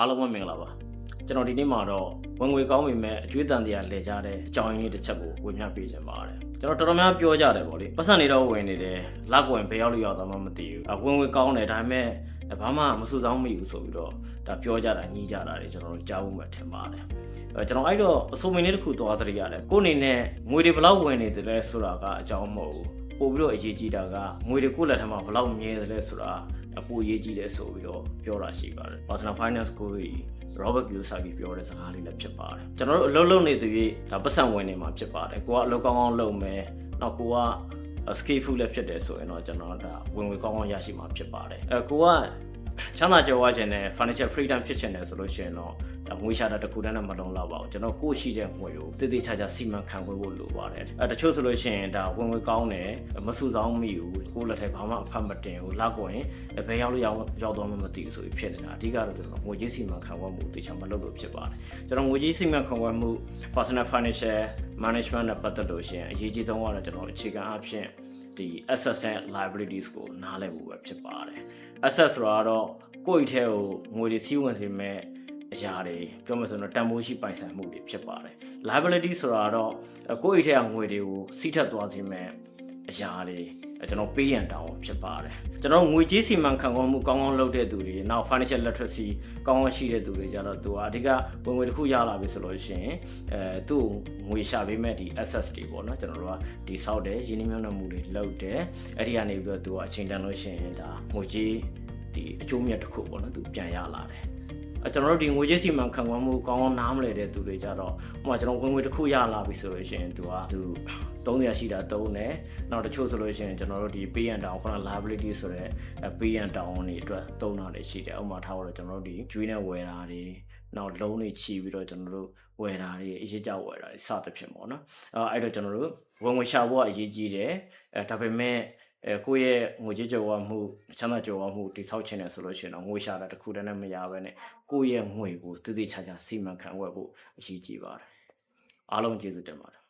အားလုံးပဲမင်္ဂလာပါကျွန်တော်ဒီနေ့မှာတော့ဝင်ငွေကောင်းပေမဲ့အကျွေးတန်တရားလဲကြတဲ့အကြောင်းရင်းလေးတစ်ချက်ကိုဝေမျှပေးခြင်းပါတယ်ကျွန်တော်တော်တော်များများပြောကြတယ်ဗောလေပတ်စံနေတော့ဝင်နေတယ်လက်ကွင်ဘယ်ရောက်လို့ရောက်သွားမှမသိဘူးအဝင်ငွေကောင်းတယ်ဒါပေမဲ့ဘာမှမစူဆောင်းမိဘူးဆိုပြီးတော့ဒါပြောကြတာညီးကြတာတွေကျွန်တော်တို့ကြားဖို့မှထင်ပါတယ်အဲကျွန်တော်အဲ့တော့အဆိုမင်းလေးတစ်ခုသွားသတိရတယ်ကိုယ်အနေနဲ့ငွေတွေဘယ်လောက်ဝင်နေတယ်လဲဆိုတာကအကြောင်းမဟုတ်ဘူးပို့ပြီးတော့အရေးကြီးတာကငွေတွေကိုယ့်လက်ထက်မှာဘယ်လောက်မြဲတယ်လဲဆိုတာ အပူရေးကြီးတယ်ဆိုပြီးတော့ပြောတာရှိပါတယ် personal finance ကို Robert Kiyosaki ပြောတဲ့စကားလေးလည်းဖြစ်ပါတယ်ကျွန်တော်တို့အလုပ်လုပ်နေသူကြီးဒါပတ်စံဝင်နေမှာဖြစ်ပါတယ်ကိုကအလုပ်ကောင်းကောင်းလုပ်မယ်နောက်ကိုက skillful လည်းဖြစ်တယ်ဆိုရင်တော့ကျွန်တော်ဒါဝင်ဝင်ကောင်းကောင်းရရှိမှာဖြစ်ပါတယ်အဲကိုက ချမ်းသာကြွယ်ဝခြင်းနဲ့ financial freedom ဖြစ်ခြင်းနဲ့ဆိုလို့ရှိရင်တော့ဒါငွေရှာတာတစ်ခုတည်းနဲ့မလုံလောက်ပါဘူးကျွန်တော်ကိုယ့်ရှိတဲ့ငွေကိုတည်တည်ချာချာစီမံခန့်ခွဲဖို့လိုပါတယ်အဲတချို့ဆိုလို့ရှိရင်ဒါဝင်ဝင်ကောင်းတယ်မဆူဆောင်းမိဘူးကိုယ့်လက်ထက်ဘာမှအဖတ်မတင်ဘူးလောက်ကိုရင်ဘယ်ရောက်လို့ရောက်ရောက်တော့မှမသိဘူးဆိုပြီးဖြစ်နေတာအဓိကတော့ကျွန်တော်ငွေကြေးစီမံခန့်ခွဲမှုတခြားမလုပ်လို့ဖြစ်ပါတယ်ကျွန်တော်ငွေကြေးစီမံခန့်ခွဲမှု personal financial management နဲ့ပတ်သက်လို့ရှိရင်အရေးကြီးဆုံးကတော့ကျွန်တော်အခြေခံအဖြစ် ဒီ assets and liabilities ကိုနားလည်ဖို့ပဲဖြစ်ပါတယ် assets ဆိုတာကတော့ကိုယ့်အထဲကိုငွေတွေစီးဝင်စေမဲ့အရာတွေပြောမှဆိုတော့တန်ဖိုးရှိပိုင်ဆိုင်မှုတွေဖြစ်ပါတယ် liability ဆိုတာတော့ကိုယ့်အထဲကငွေတွေကိုစီးထက်သွားစေမဲ့အရာတွေ ကျွန်တော်ပေးရန်တောင်းဖြစ်ပါတယ်ကျွန်တော်ငွေကြေးစီမံခန့်ခွဲမှုကောင်းကောင်းလုပ်တဲ့သူတွေနောက် financial literacy ကောင်းကောင်းရှိတဲ့သူတွေကြတော့သူကအဓိကဝင်ငွေတစ်ခုရလာပြီဆိုလို့ရှိရင်အဲသူ့ငွေရှာပေးမဲ့ဒီ access တွေပေါ့နော်ကျွန်တော်တို့ကဒီဆောက်တယ်ရင်းနှီးမြှုပ်နှံမှုတွေလုပ်တယ်အဲ့ဒီကနေပြီးတော့သူကအချိန်တန်လို့ရှိရင်ဒါငွေကြေးဒီအကျိုးမြတ်တစ်ခုပေါ့နော်သူပြန်ရလာတယ်အဲ ကျွန်တော်တို့ဒီငွေကြေးစီမံခန့်ခွဲမှုကောင်းကောင်းနားမလည်တဲ့သူတွေကြတော့ဟိုမှာကျွန်တော်ဝင်ငွေတစ်ခုရလာပြီဆိုလို့ရှိရင်သူကသူ300ရှိတာ3တယ်နောက်တချို့ဆိုလို့ရှိရင်ကျွန်တော်တို့ဒီ pay and down ခုန liability ဆိုတဲ့ pay and down တွေအတွက်သုံးတာတွေရှိတယ်ဥပမာထားတော့ကျွန်တော်တို့ဒီကျွေးနဲ့ဝယ်တာတွေနောက်လုံးတွေချီပြီးတော့ကျွန်တော်တို့ဝယ်တာတွေအရေးကြဝယ်တာတွေစသဖြင့်ပေါ့နော်အဲအဲ့တော့ကျွန်တော်တို့ဝင်ငွေရှာဖို့ကအရေးကြီးတယ်အဲဒါပေမဲ့ အဲကိုယ့်ရဲ့ငွေကြေးကြော်ဝမှုချမ်းသာကြော်ဝမှုတိဆောက်ခြင်းနဲ့ဆိုလို့ရှိရင်တော့ငွေရှာတာတစ်ခုတည်းနဲ့မရဘဲနဲ့ကိုယ့်ရဲ့ငွေကိုတည်တည်ချာချာစီမံခန့်ခွဲဖို့အရေးကြီးပါတယ်အားလုံးကျေးဇူးတင်ပါတယ်